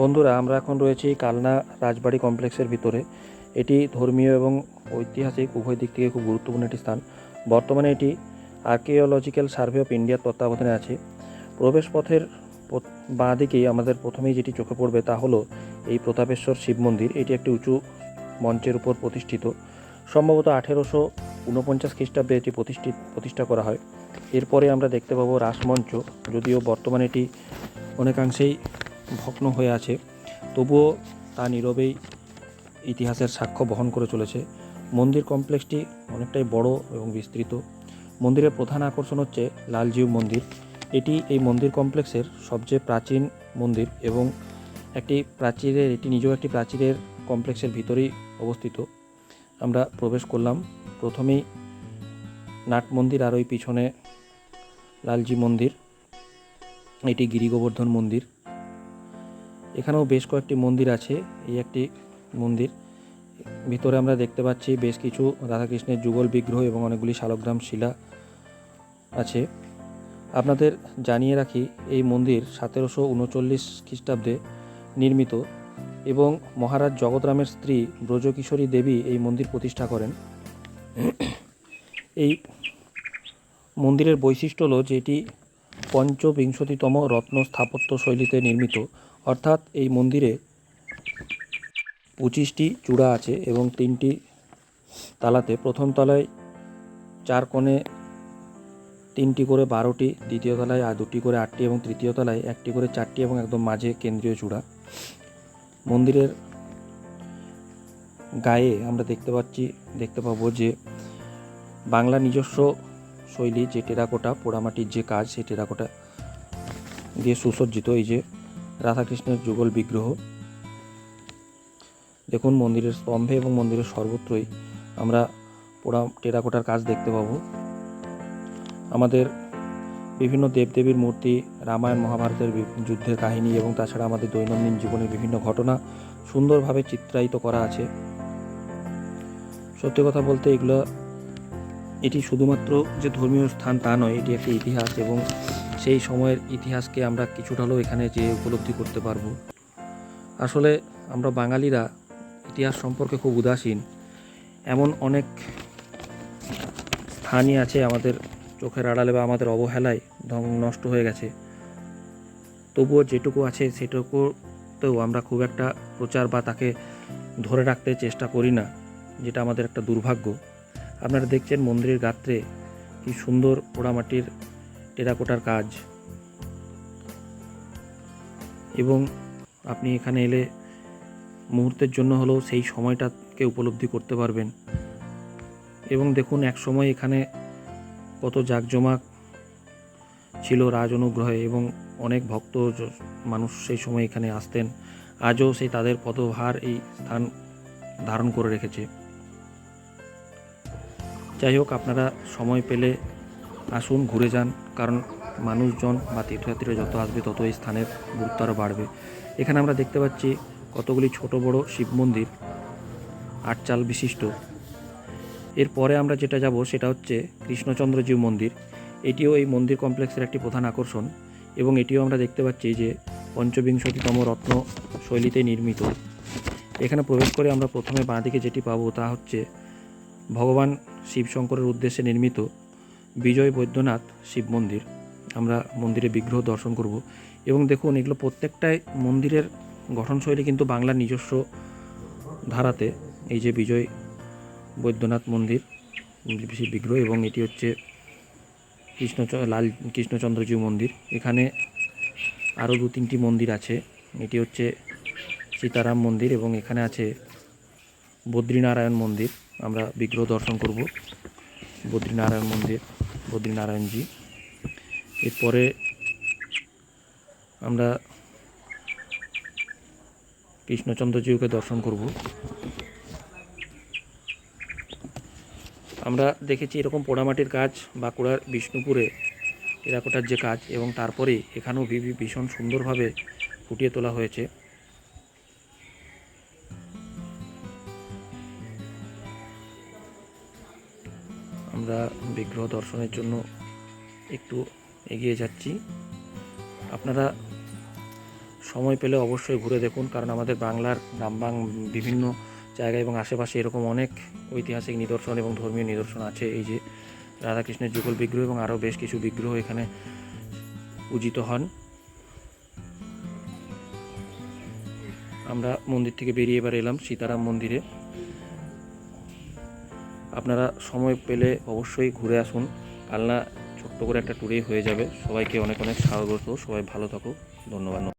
বন্ধুরা, আমরা এখন রয়েছি কালনা রাজবাড়ি কমপ্লেক্সের ভিতরে। এটি ধর্মীয় এবং ঐতিহাসিক উভয় দিক থেকে খুব গুরুত্বপূর্ণ একটি স্থান। বর্তমানে এটি আর্কিওলজিক্যাল সার্ভে অফ ইন্ডিয়ার তত্ত্বাবধানে আছে। প্রবেশপথের বাঁ দিকেই আমাদের প্রথমেই যেটি চোখে পড়বে তা হলো এই প্রতাপেশ্বর শিব মন্দির। এটি একটি উঁচু মঞ্চের উপর প্রতিষ্ঠিত। সম্ভবত আঠেরোশো ঊনপঞ্চাশ খ্রিস্টাব্দে এটি প্রতিষ্ঠিত প্রতিষ্ঠা করা হয়। এরপরে আমরা দেখতে পাবো রাসমঞ্চ। যদিও বর্তমানে এটি অনেকাংশেই ভগ্ন হয়ে আছে। তবুও তা নীরবেই ইতিহাসের সাক্ষ্য বহন করে চলেছে। মন্দির কমপ্লেক্সটি অনেকটাই বড় এবং বিস্তৃত। মন্দিরের প্রধান আকর্ষণ হচ্ছে লালজিউ মন্দির। এটি এই মন্দির কমপ্লেক্সের সবচেয়ে প্রাচীন মন্দির এবং একটি প্রাচীরের, এটি নিজেও একটি প্রাচীরের কমপ্লেক্সের ভিতরেই অবস্থিত। আমরা প্রবেশ করলাম। প্রথমেই নাট মন্দির আর ওই পিছনে লালজি মন্দির। এটি গিরিগোবর্ধন মন্দির। এখানেও বেশ কয়েকটি মন্দির আছে, এই একটি মন্দির। ভিতরে আমরা দেখতে পাচ্ছি বেশ কিছু রাধাকৃষ্ণের যুগল বিগ্রহ এবং অনেকগুলি শালগ্রাম শিলা আছে। আপনাদের জানিয়ে রাখি, এই মন্দির সতেরোশো উনচল্লিশ খ্রিস্টাব্দে নির্মিত এবং মহারাজ জগৎরামের স্ত্রী ব্রজকিশোরী দেবী এই মন্দির প্রতিষ্ঠা করেন। এই মন্দিরের বৈশিষ্ট্য হলো যে এটি পঞ্চবিংশতিতম রত্ন স্থাপত্য শৈলীতে নির্মিত। অর্থাৎ এই মন্দিরে পঁচিশটি চূড়া আছে এবং তিনটি তালাতে প্রথম তলায় চার কোণে তিনটি করে বারোটি, দ্বিতীয় তলায় আর দুটি করে আটটি এবং তৃতীয় তলায় একটি করে চারটি এবং একদম মাঝে কেন্দ্রীয় চূড়া। মন্দিরের গায়ে আমরা দেখতে পাচ্ছি, দেখতে পাবো যে বাংলা নিজস্ব শৈলী, যে টেরাকোটা, পোড়ামাটির যে কাজ, সেই টেরাকোটা দিয়ে সুসজ্জিত এই যে রাধাকৃষ্ণের যুগল বিগ্রহ। দেখুন মন্দিরের স্তম্ভে এবং মন্দিরের সর্বত্রই আমরা পোড়া, টেরাকোটার কাজ দেখতে পাবো। আমাদের বিভিন্ন দেবদেবীর মূর্তি, রামায়ণ, মহাভারতের যুদ্ধের কাহিনী এবং তাছাড়া আমাদের দৈনন্দিন জীবনের বিভিন্ন ঘটনা সুন্দরভাবে চিত্রায়িত করা আছে। সত্যি কথা বলতে এগুলো এটি শুধুমাত্র যে ধর্মীয় স্থান তা নয়, এটি একটি ইতিহাস এবং সেই সময়ের ইতিহাসকে আমরা কিছুটা হলেও এখানে যে উপলব্ধি করতে পারব। আসলে আমরা বাঙালিরা ইতিহাস সম্পর্কে খুব উদাসীন। এমন অনেক স্থানই আছে আমাদের চোখের আড়ালে বা আমাদের অবহেলায় ধ্বং নষ্ট হয়ে গেছে। তবুও যেটুকু আছে সেটুকুতেও আমরা খুব একটা প্রচার বা তাকে ধরে রাখতে চেষ্টা করি না, যেটা আমাদের একটা দুর্ভাগ্য। আপনারা দেখছেন মন্দিরের গাত্রে কি সুন্দর পোড়ামাটির টেরাকোটার কাজ। এবং আপনি এখানে এলে মুহূর্তের জন্য হলেও সেই সময়টাকে উপলব্ধি করতে পারবেন। এবং দেখুন, এক সময় এখানে কত জাঁকজমাক ছিল রাজ অনুগ্রহে এবং অনেক ভক্ত মানুষ সেই সময় এখানে আসতেন। আজও সেই তাদের পদভার এই স্থান ধারণ করে রেখেছে। যাই হোক, আপনারা সময় পেলে আসুন, ঘুরে যান। কারণ মানুষজন বা তীর্থযাত্রীরা যত আসবে তত এই স্থানের গুরুত্ব আরও বাড়বে। এখানে আমরা দেখতে পাচ্ছি কতগুলি ছোট বড় শিব মন্দির আটচাল বিশিষ্ট। এরপরে আমরা যেটা যাব, সেটা হচ্ছে কৃষ্ণচন্দ্রজিউ মন্দির। এটিও এই মন্দির কমপ্লেক্সের একটি প্রধান আকর্ষণ এবং এটিও আমরা দেখতে পাচ্ছি যে পঞ্চবিংশতিতম রত্ন শৈলীতে নির্মিত। এখানে প্রবেশ করে আমরা প্রথমে বাঁ দিকে যেটি পাবো তা হচ্ছে ভগবান শিবশঙ্করের উদ্দেশ্যে নির্মিত বিজয় বৈদ্যনাথ শিব মন্দির। আমরা মন্দিরে বিগ্রহ দর্শন করব এবং দেখুন, এগুলো প্রত্যেকটাই মন্দিরের গঠনশৈলী কিন্তু বাংলার নিজস্ব ধারাতে। এই যে বিজয় বৈদ্যনাথ মন্দির শিব বিগ্রহ এবং এটি হচ্ছে কৃষ্ণ লাল কৃষ্ণচন্দ্রজিউ মন্দির। এখানে আরও দু তিনটি মন্দির আছে। এটি হচ্ছে সীতারাম মন্দির এবং এখানে আছে বদ্রীনারায়ণ মন্দির। আমরা বিগ্রহ দর্শন করব। বদ্রীনারায়ণ মন্দির, বদ্রীনারায়ণজি। এরপরে আমরা কৃষ্ণচন্দ্রজিউকে দর্শন করব। আমরা দেখেছি এরকম পোড়ামাটির কাজ বাঁকুড়ার বিষ্ণুপুরে, টেরাকোটার যে কাজ এবং তারপরে এখানেও ভীষণ সুন্দরভাবে ফুটিয়ে তোলা হয়েছে। আমরা বিগ্রহ দর্শনের জন্য একটু এগিয়ে যাচ্ছি। আপনারা সময় পেলে অবশ্যই ঘুরে দেখুন, কারণ আমাদের বাংলার গ্রামবাং বিভিন্ন জায়গায় এবং আশেপাশে এরকম অনেক ঐতিহাসিক নিদর্শন এবং ধর্মীয় নিদর্শন আছে। এই যে রাধাকৃষ্ণের যুগল বিগ্রহ এবং আরও বেশ কিছু বিগ্রহ এখানে পূজিত হন। আমরা মন্দির থেকে বেরিয়ে এবার এলাম সীতারাম মন্দিরে। আপনারা সময় পেলে অবশ্যই ঘুরে আসুন। আলনা ছোট্ট করে একটা ট্যুরেই হয়ে যাবে। সবাইকে অনেক অনেক স্বাগত। সবাই ভালো থাকুক। ধন্যবাদ।